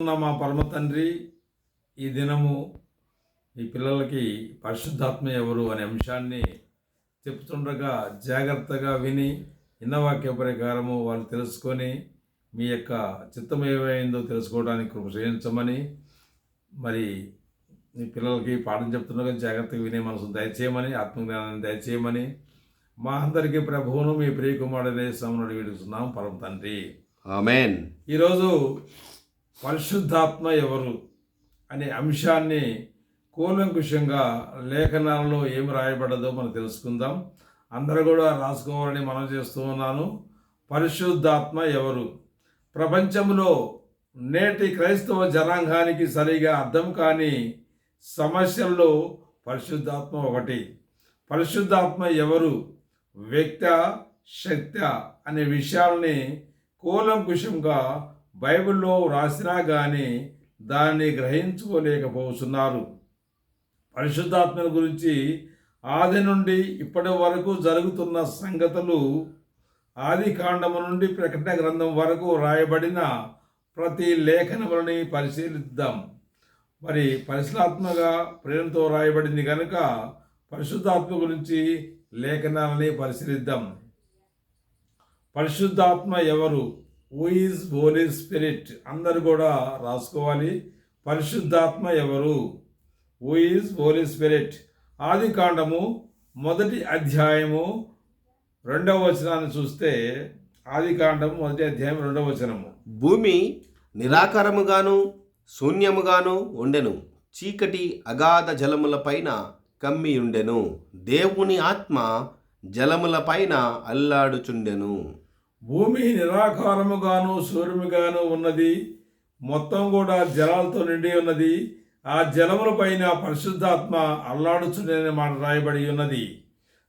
మా పరమ తండ్రి ఈ దినము ఈ పిల్లలకి పరిశుద్ధాత్మ ఎవరు అనే అంశాన్ని చెప్తుండగా జాగ్రత్తగా విని ఇన్నవాక్య ప్రకారము వాళ్ళు తెలుసుకొని మీ యొక్క చిత్తం ఏమైందో తెలుసుకోవడానికి కృప చేయించమని మరి మీ పిల్లలకి పాఠం చెప్తుండగా జాగ్రత్తగా వినే మనసు దయచేయమని ఆత్మజ్ఞానాన్ని దయచేయమని మా అందరికీ ప్రభువును మీ ప్రియకుమారుడనే సమనుడు విడుస్తున్నాం పరమ తండ్రి. ఆమెన్. ఈరోజు పరిశుద్ధాత్మ ఎవరు అనే అంశాన్ని కూలంకుషంగా లేఖనాలలో ఏం రాయబడదో మనం తెలుసుకుందాం. అందరూ కూడా రాసుకోవాలని మనం చేస్తూ ఉన్నాను. పరిశుద్ధాత్మ ఎవరు? ప్రపంచంలో నేటి క్రైస్తవ జనాంగానికి సరిగా అర్థం కాని సమస్యల్లో పరిశుద్ధాత్మ ఒకటి. పరిశుద్ధాత్మ ఎవరు? వ్యక్త శక్త అనే విషయాల్ని కూలంకుషంగా బైబిల్లో వ్రాసినా కానీ దాన్ని గ్రహించుకోలేకపోతున్నారు. పరిశుద్ధాత్మ గురించి ఆది నుండి ఇప్పటి వరకు జరుగుతున్న సంగతులు ఆది కాండము నుండి ప్రకటన గ్రంథం వరకు రాయబడిన ప్రతి లేఖనములని పరిశీలిద్దాం. మరి పరిశుధాత్మగా ప్రేరణతో రాయబడింది కనుక పరిశుద్ధాత్మ గురించి లేఖనాలని పరిశీలిద్దాం. పరిశుద్ధాత్మ ఎవరు? హూ ఈజ్ హోలీ స్పిరిట్ అందరు కూడా రాసుకోవాలి. పరిశుద్ధాత్మ ఎవరు? హూ ఈజ్ హోలీ స్పిరిట్ ఆది కాండము మొదటి అధ్యాయము రెండవ వచనాన్ని చూస్తే ఆది కాండము మొదటి అధ్యాయం రెండవ వచనము. భూమి నిరాకారముగాను శూన్యముగాను ఉండెను. చీకటి అగాధ జలములపైన కమ్మి ఉండెను. దేవుని ఆత్మ జలములపైన అల్లాడుచుండెను. భూమి నిరాకారముగాను సూర్యుగాను ఉన్నది. మొత్తం కూడా జలాలతో నిండి ఉన్నది. ఆ జలముల పైన పరిశుద్ధాత్మ అల్లాడుచుండని మాట రాయబడి ఉన్నది.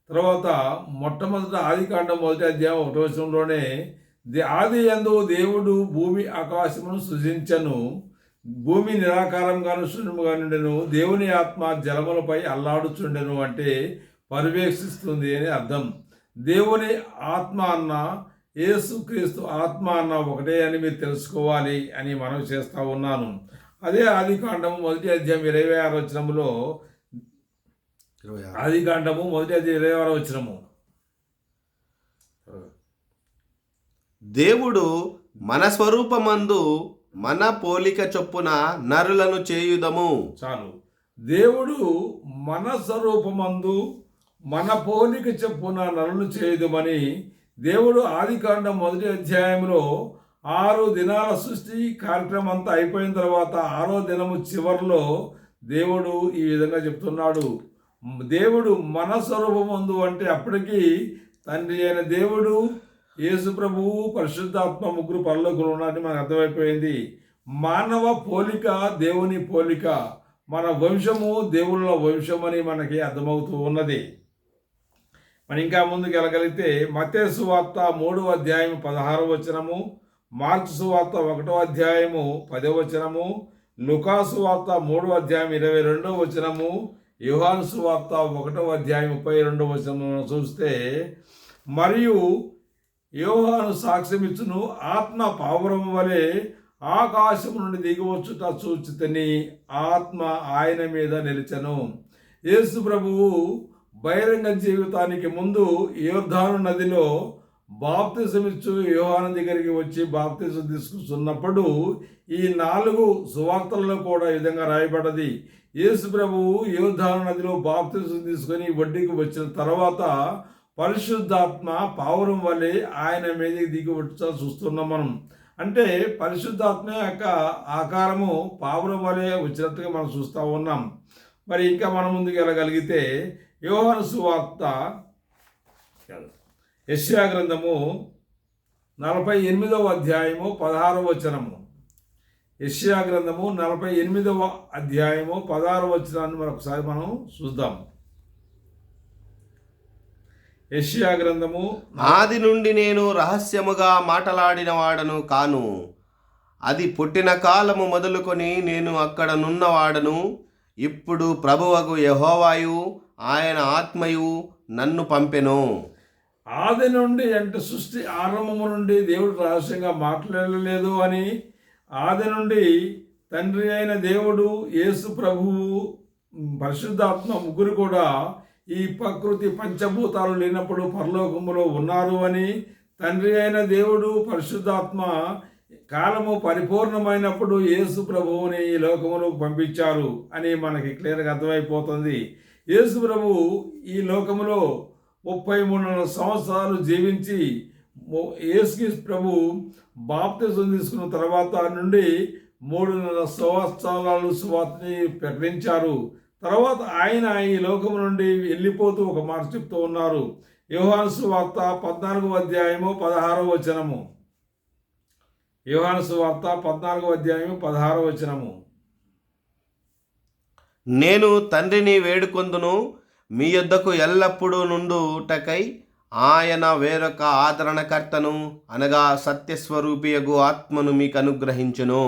తర్వాత మొట్టమొదట ఆది కాండం మొదటి అధ్యాయం ఒకటో విషయంలోనే ఆది ఎందు దేవుడు భూమి ఆకాశమును సృజించను. భూమి నిరాకారంగాను శూన్యముగా నుండెను దేవుని ఆత్మ జలములపై అల్లాడుచుండెను అంటే పర్యవేక్షిస్తుంది అని అర్థం. దేవుని ఆత్మ అన్న యేసుక్రీస్తు ఆత్మ అన్న ఒకటే అని మీరు తెలుసుకోవాలి అని మనం చేస్తా ఉన్నాను. అదే ఆది కాండము మొదటి అధ్యాయం ఇరవై ఆరు వచ్చినములో ఇరవై ఆరు. ఆది కాండము మొదటి అధ్యాయం ఇరవై ఆరు వచ్చినము దేవుడు మన స్వరూపమందు మన పోలిక చొప్పున నరులను చేయుదము. చాలు. దేవుడు మన స్వరూపమందు మన పోలిక చెప్పున నరులు చేయదుమని దేవుడు ఆదికాండం మొదటి అధ్యాయంలో ఆరు దినాల సృష్టి కార్యక్రమం అంతా అయిపోయిన తర్వాత ఆరో దినము చివరిలో దేవుడు ఈ విధంగా చెప్తున్నాడు. దేవుడు మన స్వరూపమందు అంటే అప్పటికి తండ్రి అయిన దేవుడు యేసు ప్రభువు పరిశుద్ధాత్మ ముగ్గురు పరలోకులు ఉన్నారని మనకు అర్థమైపోయింది. మానవ పోలిక దేవుని పోలిక మన వంశము దేవుళ్ళ వంశమని మనకి అర్థమవుతూ ఉన్నది. మనం ఇంకా ముందుకు వెళ్ళగలిగితే మతే సువార్త మూడవ అధ్యాయం పదహారవ వచనము మార్క్స్ సువార్త ఒకటో అధ్యాయము పదో వచనము లుకాసు వార్త మూడవ అధ్యాయం ఇరవై రెండవ వచనము యుహాన్సు వార్త ఒకటో అధ్యాయం ముప్పై రెండవ వచనము చూస్తే మరియు యోహాను సాక్ష్యమిచ్చును ఆత్మ పావురం వలె ఆకాశం నుండి దిగివచ్చుట చూచితని ఆత్మ ఆయన మీద నిలిచను. యేసు ప్రభువు బహిరంగ జీవితానికి ముందు యోర్ధాను నదిలో బాప్తిజమిచ్చు యోహాను దగ్గరికి వచ్చి బాప్తిజం తీసుకున్నప్పుడు ఈ నాలుగు సువార్తలలో కూడా ఈ విధంగా రాయబడ్డది. యేసు ప్రభువు యోర్ధాను నదిలో బాప్తిజం తీసుకొని వడ్డీకి వచ్చిన తర్వాత పరిశుద్ధాత్మ పావురం వలె ఆయన మీదకి దిగి వచ్చా చూస్తున్నాం మనం. అంటే పరిశుద్ధాత్మ యొక్క ఆకారము పావురం వలె వచ్చినట్టుగా మనం చూస్తూ ఉన్నాం. మరి ఇంకా మనం ముందుకు వెళ్ళగలిగితే యోహాను సువార్త యశ్యా గ్రంథము నలభై ఎనిమిదవ అధ్యాయము పదహారవ వచనము. యశ్యా గ్రంథము నలభై ఎనిమిదవ అధ్యాయము పదహారవ వచనాన్ని మరొకసారి మనం చూద్దాం. యశ్యా గ్రంథము ఆది నుండి నేను రహస్యముగా మాటలాడిన వాడను కాను. అది పుట్టిన కాలము మొదలుకొని నేను అక్కడ నున్నవాడను. ఇప్పుడు ప్రభువకు యహోవాయు ఆయన ఆత్మయు నన్ను పంపెను. ఆది నుండి అంటే సృష్టి ఆరంభము నుండి దేవుడు రహస్యంగా మాట్లాడలేదు అని ఆది నుండి తండ్రి అయిన దేవుడు యేసు ప్రభువు పరిశుద్ధాత్మ ముగ్గురు కూడా ఈ ప్రకృతి పంచభూతాలు లేనప్పుడు పరలోకములో ఉన్నారు అని తండ్రి అయిన దేవుడు పరిశుద్ధాత్మ కాలము పరిపూర్ణమైనప్పుడు యేసు ప్రభువుని ఈ లోకమును పంపించారు అని మనకి క్లియర్గా అర్థమైపోతుంది. యేసు ప్రభువు ఈ లోకములో ముప్పై మూడున్నర సంవత్సరాలు జీవించి మో- యేసు ప్రభు బాప్తిజం తీసుకున్న తర్వాత నుండి మూడున్నర సంవత్సరాలు సువార్తని ప్రకటించారు. తర్వాత ఆయన ఈ లోకం నుండి వెళ్ళిపోతూ ఒక మాట చెప్తూ ఉన్నారు. యోహాను వార్త పద్నాలుగో అధ్యాయము పదహారో వచనము. యోహాను వార్త పద్నాలుగో అధ్యాయము పదహారో వచనము. నేను తండ్రిని వేడుకొందును మీ యొద్దకు ఎల్లప్పుడూ నుండుటకై ఆయన వేరొక ఆదరణకర్తను అనగా సత్యస్వరూపియగు ఆత్మను మీకు అనుగ్రహించును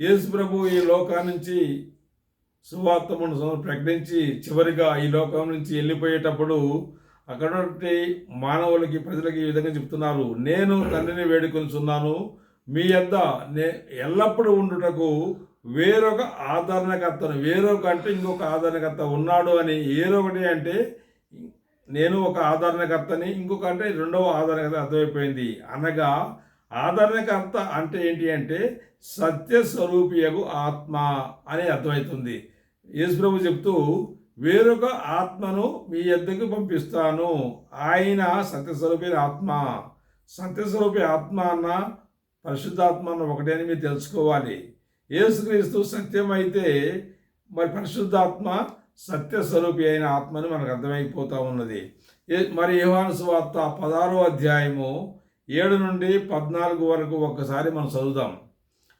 యేసు ప్రభు ఈ లోకా నుంచి సువార్తమును ప్రకటించి చివరిగా ఈ లోకం నుంచి వెళ్ళిపోయేటప్పుడు అక్కడ మానవులకి ప్రజలకి ఈ విధంగా చెప్తున్నారు. నేను తండ్రిని వేడుకొనిచున్నాను మీ యొద్ద నే ఎల్లప్పుడూ ఉండుటకు వేరొక ఆదరణకర్తను వేరొక అంటే ఇంకొక ఆదరణకర్త ఉన్నాడు అని ఏరొకటి అంటే నేను ఒక ఆదరణకర్తని ఇంకొక అంటే రెండవ ఆదరణకర్త అర్థమైపోయింది. అనగా ఆదరణకర్త అంటే ఏంటి అంటే సత్య స్వరూపియగు ఆత్మ అని అర్థమవుతుంది యేసుప్రభు చెప్తూ వేరొక ఆత్మను మీ ఎద్దకు పంపిస్తాను. ఆయన సత్యస్వరూపి ఆత్మ. సత్యస్వరూపి ఆత్మ అన్న పరిశుద్ధాత్మ అన్న ఒకటే అని మీరు తెలుసుకోవాలి. యేసుక్రీస్తు సత్యం అయితే మరి పరిశుద్ధాత్మ సత్యస్వరూపి అయిన ఆత్మని మనకు అర్థమైపోతూ ఉన్నది. మరి యోహాను సువార్త పదారో అధ్యాయము ఏడు నుండి పద్నాలుగు వరకు ఒక్కసారి మనం చదువుదాం.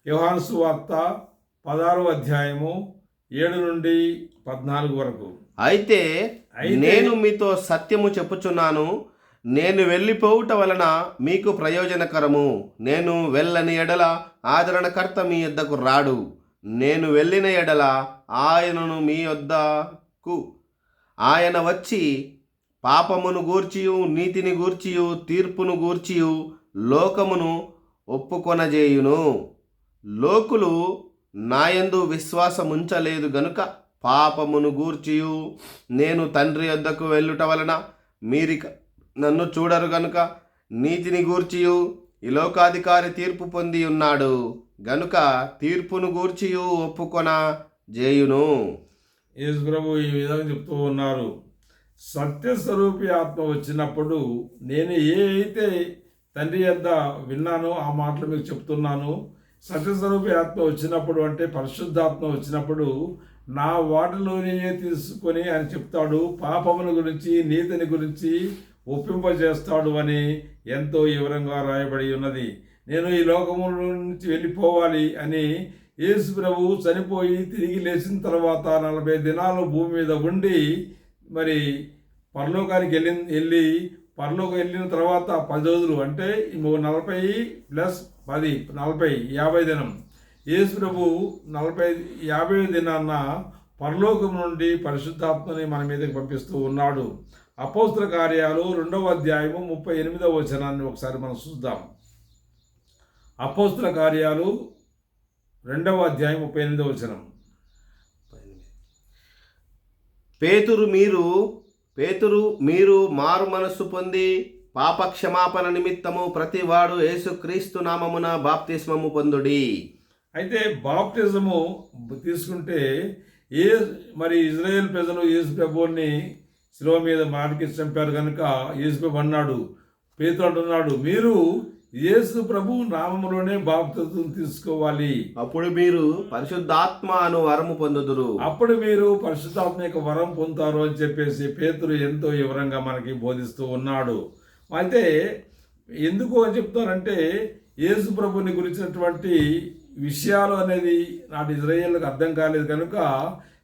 యోహాను సువార్త పదారో అధ్యాయము ఏడు నుండి పద్నాలుగు వరకు. అయితే- నేను మీతో సత్యము చెప్పుచున్నాను. నేను వెళ్ళిపోవుట వలన మీకు ప్రయోజనకరము. నేను వెళ్ళని ఎడల ఆదరణకర్త మీ యొద్దకు రాడు. నేను వెళ్ళిన ఎడల ఆయనను మీ యొద్దకు. ఆయన వచ్చి పాపమును గూర్చియు నీతిని గూర్చియు తీర్పును గూర్చియు లోకమును ఒప్పుకొనజేయును. లోకులు నాయందు విశ్వాసముంచలేదు గనుక పాపమును గూర్చియు. నేను తండ్రి వద్దకు వెళ్ళుట వలన మీరిక నన్ను చూడరు గనుక నీతిని గూర్చియు ఈ లోకాధికారి తీర్పు పొంది ఉన్నాడు. గనుక తీర్పును గూర్చియు ఒప్పుకొన జేయును. యేసు ప్రభు ఈ విధంగా చెప్తూ ఉన్నారు. సత్యస్వరూపి ఆత్మ వచ్చినప్పుడు నేను ఏ అయితే తండ్రి యొద్ద విన్నానో ఆ మాటలు మీకు చెప్తున్నాను. సత్యస్వరూపి ఆత్మ వచ్చినప్పుడు అంటే పరిశుద్ధాత్మ వచ్చినప్పుడు నా వాటిలోనే తీసుకొని ఆయన చెప్తాడు. పాపమును గురించి నీతిని గురించి ఒప్పింపజేస్తాడు అని ఎంతో వివరంగా రాయబడి ఉన్నది. నేను ఈ లోకము నుంచి వెళ్ళిపోవాలి అని యేసు ప్రభు చనిపోయి తిరిగి లేచిన తర్వాత నలభై దినాలు భూమి మీద ఉండి మరి పరలోకానికి వెళ్ళి వెళ్ళి పరలోకి వెళ్ళిన తర్వాత పది రోజులు అంటే నలభై ప్లస్ పది నలభై యాభై దినం. యేసు ప్రభు నలభై యాభై దినాన్న పరలోకం నుండి పరిశుద్ధాత్మని మన మీదకి పంపిస్తూ ఉన్నాడు. అపోస్త్ర కార్యాలు రెండవ అధ్యాయము ముప్పై ఎనిమిదవ వచనాన్ని ఒకసారి మనం చూద్దాం. అపోస్త్ర కార్యాలు రెండవ అధ్యాయం ముప్పై ఎనిమిదవ వచనం. పేతురు మీరు పేతురు మీరు మారు మనస్సు పొంది పాప క్షమాపణ నిమిత్తము ప్రతివాడు యేసుక్రీస్తు నామమున బాప్తిస్మము పొందుడి. అయితే బాప్టిజము తీసుకుంటే ఏ మరి ఇజ్రాయేల్ ప్రజలు యేసు ప్రభువుని శిలువ మీద మాటికి చంపారు కనుక యేసు ప్రభు అన్నాడు పేతురు అంటున్నాడు మీరు యేసు ప్రభు నామములోనే బాప్తిజం తీసుకోవాలి. అప్పుడు మీరు పరిశుద్ధాత్మ అను వరము పొందుదురు. అప్పుడు మీరు పరిశుద్ధాత్మ యొక్క వరం పొందుతారు అని చెప్పేసి పేతురు ఎంతో వివరంగా మనకి బోధిస్తూ ఉన్నాడు. అయితే ఎందుకు అని చెప్తారంటే యేసు ప్రభుని గురించినటువంటి విషయాలు అనేది నాటి ఇజ్రాయేళ్ళకు అర్థం కాలేదు కనుక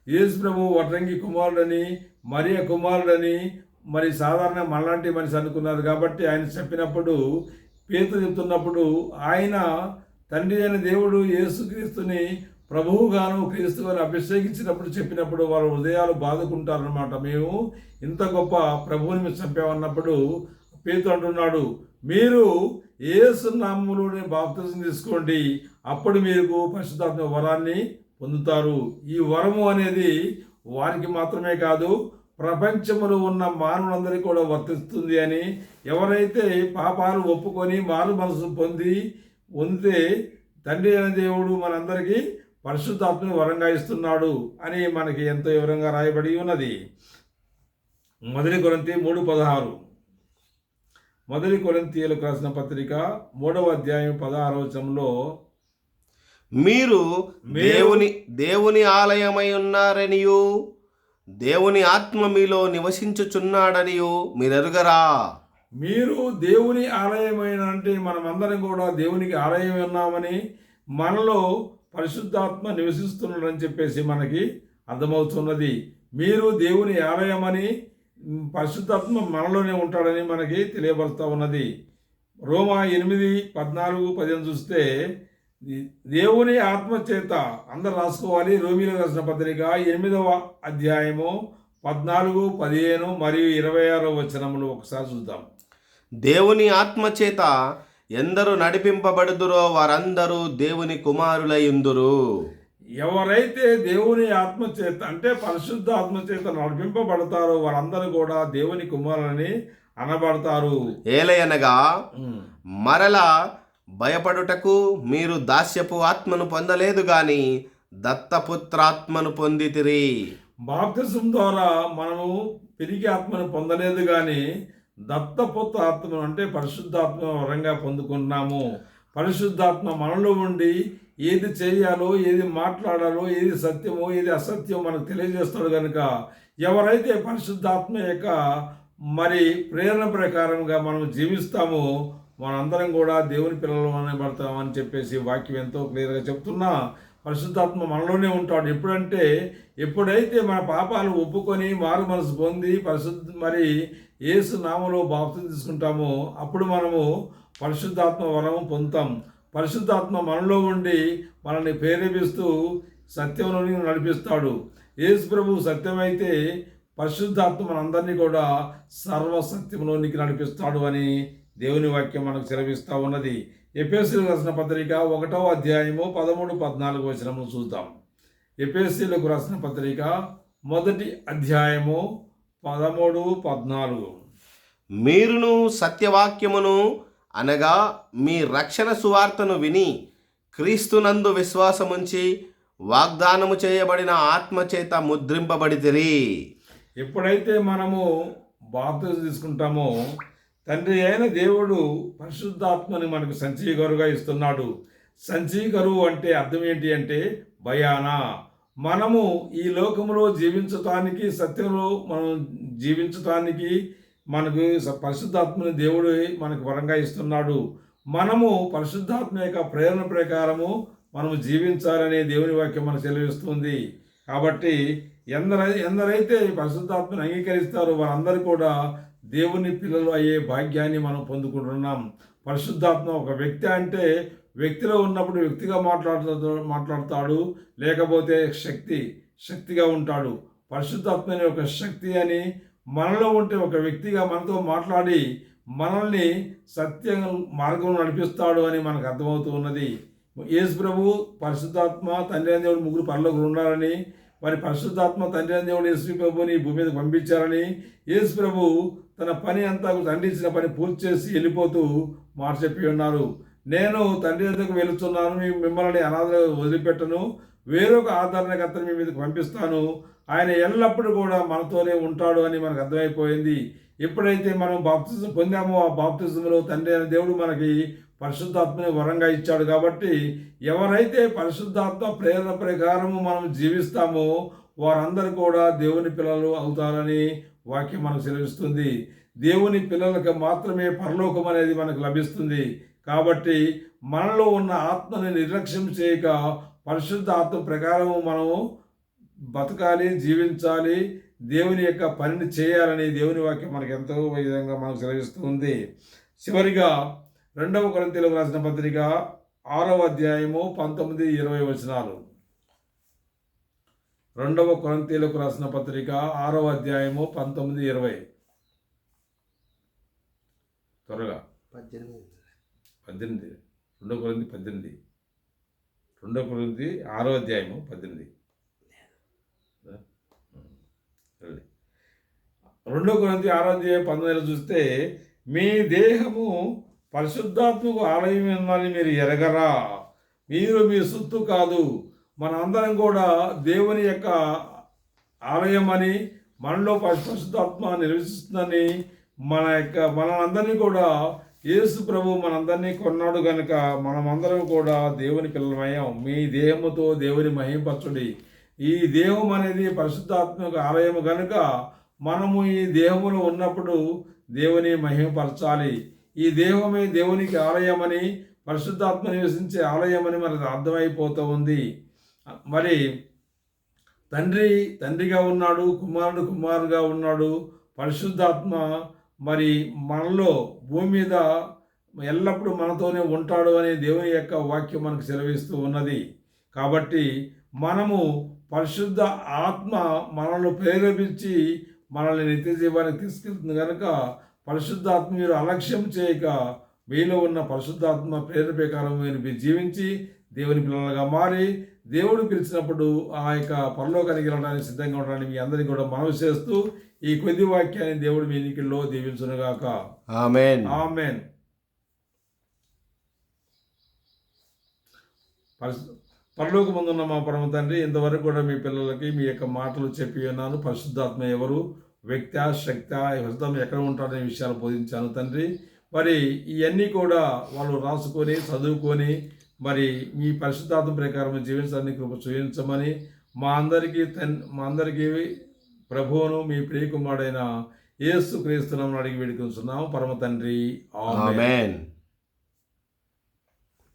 యేసు ప్రభు వడ్రంగి కుమారుడని మరియ కుమారుడని మరి సాధారణ మనలాంటి మనిషి అనుకున్నారు కాబట్టి ఆయన చెప్పినప్పుడు పేతురు చెప్తున్నప్పుడు ఆయన తండ్రి అయిన దేవుడు యేసుక్రీస్తుని ప్రభువుగాను క్రీస్తుగాను అభిషేకించినప్పుడు చెప్పినప్పుడు వాళ్ళ హృదయాలు బాదుకుంటారనమాట మేము ఇంత గొప్ప ప్రభువుని మేము చంపామన్నప్పుడు పేతు అంటున్నాడు మీరు యేసు నామములోనే బాప్తిజం తీసుకోండి. అప్పుడు మీకు పరిశుద్ధాత్మ వరాన్ని పొందుతారు. ఈ వరము అనేది వారికి మాత్రమే కాదు ప్రపంచంలో ఉన్న మానవులందరికీ కూడా వర్తిస్తుంది అని ఎవరైతే పాపాలు ఒప్పుకొని మారు మనసు పొంది పొందితే తండ్రి అయిన దేవుడు మనందరికీ పరిశుద్ధాత్మని వరంగా ఇస్తున్నాడు అని మనకి ఎంతో వివరంగా రాయబడి ఉన్నది. మొదటి కొరంతి మూడు పదహారు. మొదటి కొరంతీయులకు రాసిన పత్రిక మూడవ అధ్యాయం పదహారవచంలో మీరు దేవుని దేవుని ఆలయమై ఉన్నారనియు. దేవుని ఆత్మ మీలో నివసించుచున్నాడనియు. మీరెరుగరా? మీరు దేవుని ఆలయమైన అంటే మనమందరం కూడా దేవునికి ఆలయం ఉన్నామని మనలో పరిశుద్ధాత్మ నివసిస్తున్నాడని చెప్పేసి మనకి అర్థమవుతున్నది. మీరు దేవుని ఆలయమని పరిశుద్ధాత్మ మనలోనే ఉంటాడని మనకి తెలియబడుతూ ఉన్నది. రోమా ఎనిమిది పద్నాలుగు పదిహేను చూస్తే దేవుని ఆత్మ చేత అందరు రాసుకోవాలి. రోమిలో రాసిన పత్రిక ఎనిమిదవ అధ్యాయము పద్నాలుగు పదిహేను మరియు ఇరవై ఆరో వచనములు ఒకసారి చూద్దాం. దేవుని ఆత్మ చేత ఎందరు నడిపింపబడుదురో వారందరూ దేవుని కుమారులయుందురు ఎవరైతే దేవుని ఆత్మ చేత అంటే పరిశుద్ధ ఆత్మ చేత నడిపింపబడతారో వారందరూ కూడా దేవుని కుమారులని అనబడతారు. ఏలయనగా. మరలా భయపడుటకు మీరు దాస్యపు ఆత్మను పొందలేదు గాని దత్తపుత్రాత్మను పొందితిరి. బాప్తిజం ద్వారా మనము పెరిగి ఆత్మను పొందలేదు కానీ దత్తపుత్ర ఆత్మను అంటే పరిశుద్ధాత్మ వరంగా పొందుకున్నాము. పరిశుద్ధాత్మ మనలో ఉండి ఏది చేయాలో ఏది మాట్లాడాలో ఏది సత్యమో ఏది అసత్యమో మనకు తెలియజేస్తాడు కనుక ఎవరైతే పరిశుద్ధాత్మ యొక్క మరి ప్రేరణ ప్రకారంగా మనం జీవిస్తామో మనందరం కూడా దేవుని పిల్లలు అనబడతామని చెప్పేసి వాక్యం ఎంతో క్లియర్గా చెప్తున్నా. పరిశుద్ధాత్మ మనలోనే ఉంటాడు. ఎప్పుడంటే ఎప్పుడైతే మన పాపాలు ఒప్పుకొని మారు మనసు పొంది పరిశుద్ధ మరి ఏసు నామలో బాప్తం తీసుకుంటామో అప్పుడు మనము పరిశుద్ధాత్మ వరము పొందుతాం. పరిశుద్ధాత్మ మనలో ఉండి మనల్ని ప్రేరేపిస్తూ సత్యంలోని నడిపిస్తాడు. యేసు ప్రభు సత్యమైతే పరిశుద్ధాత్మ మనందరినీ కూడా సర్వసత్యంలోనికి నడిపిస్తాడు అని దేవుని వాక్యం మనకు సెలవిస్తూ ఉన్నది. ఎపిఎస్సీలకు రాసిన పత్రిక ఒకటో అధ్యాయము పదమూడు పద్నాలుగు వచనము చూద్దాం. ఎపిఎస్సీలకు రాసిన పత్రిక మొదటి అధ్యాయము పదమూడు పద్నాలుగు. మీరును సత్యవాక్యమును అనగా మీ రక్షణ సువార్తను విని క్రీస్తునందు విశ్వాసముంచి వాగ్దానము చేయబడిన ఆత్మచేత ముద్రింపబడితిరి. ఎప్పుడైతే మనము బాప్తిజం తీసుకుంటామో తండ్రి అయిన దేవుడు పరిశుద్ధాత్మని మనకు సంచీకరుగా ఇస్తున్నాడు. సంచీకరువు అంటే అర్థం ఏంటి అంటే భయాన. మనము ఈ లోకంలో జీవించటానికి సత్యంలో మనం జీవించటానికి మనకు పరిశుద్ధాత్మని దేవుడు మనకు వరంగా ఇస్తున్నాడు. మనము పరిశుద్ధాత్మ యొక్క ప్రేరణ ప్రకారము మనము జీవించాలనే దేవుని వాక్యం మనకు సెలవిస్తుంది. కాబట్టి ఎందరై ఎందరైతే పరిశుద్ధాత్మని పరిశుద్ధాత్మను అంగీకరిస్తారో వారందరూ కూడా దేవుని పిల్లలు అయ్యే భాగ్యాన్ని మనం పొందుకుంటున్నాం. పరిశుద్ధాత్మ ఒక వ్యక్తి అంటే వ్యక్తిలో ఉన్నప్పుడు వ్యక్తిగా మాట్లాడుతాడు మాట్లాడతాడు లేకపోతే శక్తి శక్తిగా ఉంటాడు. పరిశుద్ధాత్మ అనే ఒక శక్తి అని మనలో ఉంటే ఒక వ్యక్తిగా మనతో మాట్లాడి మనల్ని సత్య మార్గం నడిపిస్తాడు అని మనకు అర్థమవుతూ ఉన్నది. యేసు ప్రభు పరిశుద్ధాత్మ తండ్రి అయిన దేవుడు ముగ్గురు పనులకు ఉన్నారని మరి పరిశుద్ధాత్మ తండ్రి అయిన దేవుడు యేసు ప్రభుని భూమి మీద పంపించారని యేసు ప్రభు తన పని అంతా తండ్రి ఇచ్చిన పని పూర్తి చేసి వెళ్ళిపోతూ మాట చెప్పి ఉన్నారు. నేను తండ్రి దగ్గరకు వెళుతున్నాను మీ మిమ్మల్ని అనాథ వదిలిపెట్టను వేరొక ఆదరణకర్తను మీ మీదకి పంపిస్తాను. ఆయన ఎల్లప్పుడూ కూడా మనతోనే ఉంటాడు అని మనకు అర్థమైపోయింది. ఎప్పుడైతే మనం బాప్తిజం పొందామో ఆ బాప్తిజంలో తండ్రి అయిన దేవుడు మనకి పరిశుద్ధాత్మని వరంగా ఇచ్చాడు కాబట్టి ఎవరైతే పరిశుద్ధాత్మ ప్రేరణ ప్రకారము మనం జీవిస్తామో వారందరూ కూడా దేవుని పిల్లలు అవుతారని వాక్యం మనకు సెలవిస్తుంది. దేవుని పిల్లలకు మాత్రమే పరలోకం అనేది మనకు లభిస్తుంది. కాబట్టి మనలో ఉన్న ఆత్మని నిర్లక్ష్యం చేయక పరిశుద్ధ ఆత్మ ప్రకారము మనము బతకాలి జీవించాలి దేవుని యొక్క పనిని చేయాలని దేవుని వాక్యం మనకు ఎంతో విధంగా మనకు సెలవిస్తుంది. చివరిగా రెండవ కొరింతీలకు రాసిన పత్రిక ఆరవ అధ్యాయము పంతొమ్మిది ఇరవై వచనాలు. రెండవ కొరంతీలకు రాసిన పత్రిక ఆరవ అధ్యాయము పంతొమ్మిది ఇరవై. త్వరగా. పద్దెనిమిది. రెండవ కొరింది పద్దెనిమిది. రెండో కొరింథీ ఆరో అధ్యాయము పద్దెనిమిది. రెండవ రెండో కొరింథీ ఆరో అధ్యాయం పంతొమ్మిదిలో చూస్తే మీ దేహము పరిశుద్ధాత్మకు ఆలయం ఉందని మీరు ఎరగరా. మీరు మీ సొత్తు కాదు. మన అందరం కూడా దేవుని యొక్క ఆలయం అని మనలో పరిశుద్ధాత్మ నిర్వహిస్తుందని మన యొక్క మనందరినీ కూడా యేసు ప్రభు మనందరినీ కొన్నాడు కనుక మనమందరం కూడా దేవుని పిల్లమయం మీ దేహముతో దేవుని మహింపరచుడి. ఈ దేహం అనేది పరిశుద్ధాత్మక ఆలయము కనుక మనము ఈ దేహములో ఉన్నప్పుడు దేవుని మహిమపరచాలి ఈ దేహమే దేవునికి ఆలయమని పరిశుద్ధాత్మ నివసించే ఆలయమని మనకు అర్థమైపోతూ ఉంది మరి తండ్రి తండ్రిగా ఉన్నాడు కుమారుడు కుమారుగా ఉన్నాడు పరిశుద్ధాత్మ మరి మనలో భూమి మీద ఎల్లప్పుడూ మనతోనే ఉంటాడు అనే దేవుని యొక్క వాక్యం మనకు సెలవిస్తూ ఉన్నది. కాబట్టి మనము పరిశుద్ధ ఆత్మ మనల్ని ప్రేరేపించి మనల్ని నిత్య జీవానికి తీసుకెళ్తుంది కనుక పరిశుద్ధాత్మ మీరు అలక్ష్యం చేయక మీలో ఉన్న పరిశుద్ధాత్మ ప్రేరేపకారం మీరు జీవించి దేవుని పిల్లలుగా మారి దేవుడు పిలిచినప్పుడు ఆ యొక్క పరలోకానికి వెళ్ళడానికి సిద్ధంగా ఉండడానికి మీ అందరికీ కూడా మనవి చేస్తూ ఈ కొద్ది వాక్యాన్ని దేవుడు మీ ఎన్నికల్లో దీవించునుగాక. ఆమెన్. ఆమెన్. పరలోక ముందున్న మా పరమ తండ్రి ఇంతవరకు కూడా మీ పిల్లలకి మీ యొక్క మాటలు చెప్పి ఉన్నాను. పరిశుద్ధాత్మ ఎవరు? వ్యక్త శక్త హృదయం ఎక్కడ ఉంటారనే విషయాలు బోధించాను తండ్రి. మరి ఇవన్నీ కూడా వాళ్ళు రాసుకొని చదువుకొని మరి మీ పరిశుద్ధార్థం ప్రకారం జీవించడానికి కృప చూపించమని మా అందరికీ తన్ మా అందరికీ ప్రభువును మీ ప్రియకుమారుడైన యేసు క్రీస్తున్నాం అడిగి వేడుకుంటున్నాము పరమ తండ్రి. ఆమెన్.